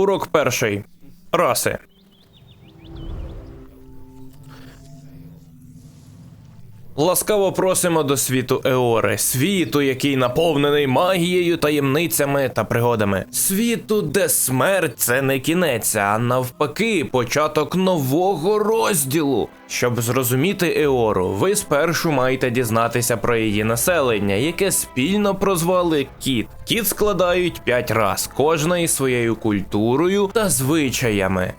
Урок перший. Раси. Ласкаво просимо до світу Еори, світу, який наповнений магією, таємницями та пригодами. Світу, де смерть це не кінець, а навпаки, початок нового розділу. Щоб зрозуміти Еору, ви спершу маєте дізнатися про її населення, яке спільно прозвали Кіт. Кіт складають п'ять рас, кожна із своєю культурою та звичаями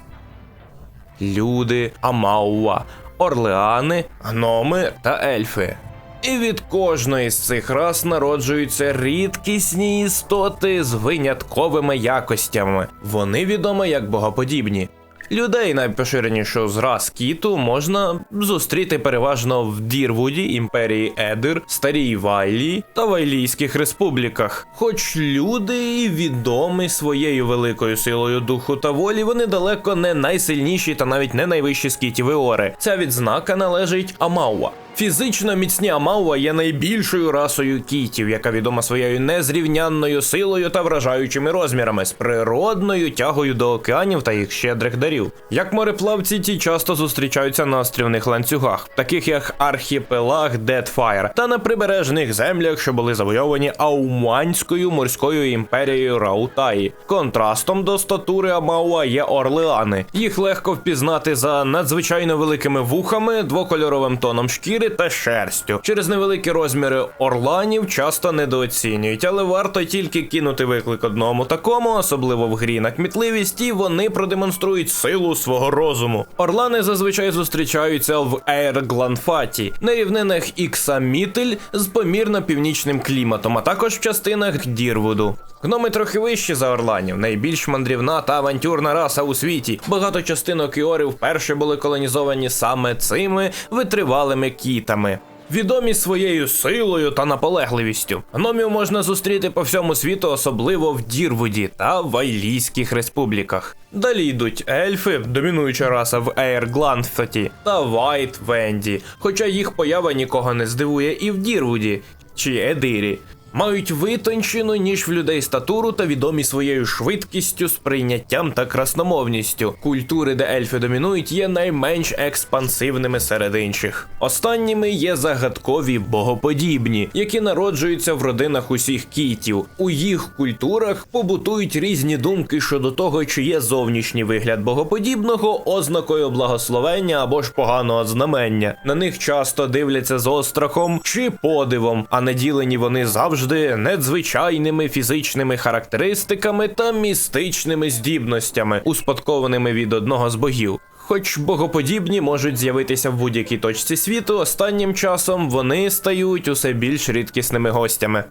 люди, Амауа, Орлеани, гноми та ельфи. І від кожної з цих рас народжуються рідкісні істоти з винятковими якостями. Вони відомі як богоподібні. Людей найпоширенішого з кіту можна зустріти переважно в Дірвуді, імперії Едир, Старій Вайлі та Вайлійських республіках. Хоч люди і відомі своєю великою силою духу та волі, вони далеко не найсильніші та навіть не найвищі з кітів Іори. Ця відзнака належить Амауа. Фізично міцні Амауа є найбільшою расою кітів, яка відома своєю незрівнянною силою та вражаючими розмірами, з природною тягою до океанів та їх щедрих дарів. Як мореплавці, ті часто зустрічаються на острівних ланцюгах, таких як архіпелаг Deadfire, та на прибережних землях, що були завойовані Ауманською морською імперією Раутаї. Контрастом до статури Амауа є Орлеани. Їх легко впізнати за надзвичайно великими вухами, двокольоровим тоном шкіри та шерстю. Через невеликі розміри орланів часто недооцінюють, але варто тільки кинути виклик одному такому, особливо в грі на кмітливість, і вони продемонструють силу свого розуму. Орлани зазвичай зустрічаються в Ейргланфаті, на рівнинах Іксамітель з помірно північним кліматом, а також в частинах Дірвуду. Гноми трохи вищі за орланів, найбільш мандрівна та авантюрна раса у світі. Багато частинок Іори вперше були колонізовані саме цими витривалими кітами. Відомі своєю силою та наполегливістю. Гномів можна зустріти по всьому світу, особливо в Дірвуді та Вайлійських республіках. Далі йдуть ельфи, домінуюча раса в Ейргландфеті та Вайт Венді, хоча їх поява нікого не здивує і в Дірвуді чи Едирі. Мають витончену, ніж в людей статуру та відомі своєю швидкістю, сприйняттям та красномовністю. Культури, де ельфи домінують, є найменш експансивними серед інших. Останніми є загадкові богоподібні, які народжуються в родинах усіх кітів. У їх культурах побутують різні думки щодо того, чи є зовнішній вигляд богоподібного ознакою благословення або ж поганого знамення. На них часто дивляться з острахом чи подивом, а наділені вони завжди надзвичайними фізичними характеристиками та містичними здібностями, успадкованими від одного з богів. Хоч богоподібні можуть з'явитися в будь-якій точці світу, останнім часом вони стають усе більш рідкісними гостями.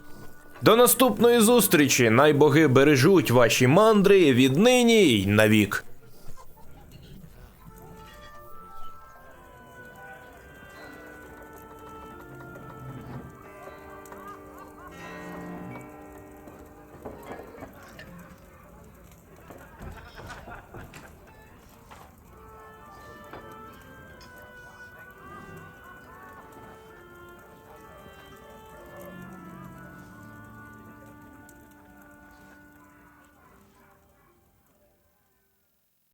До наступної зустрічі! Най боги бережуть ваші мандри віднині й навік.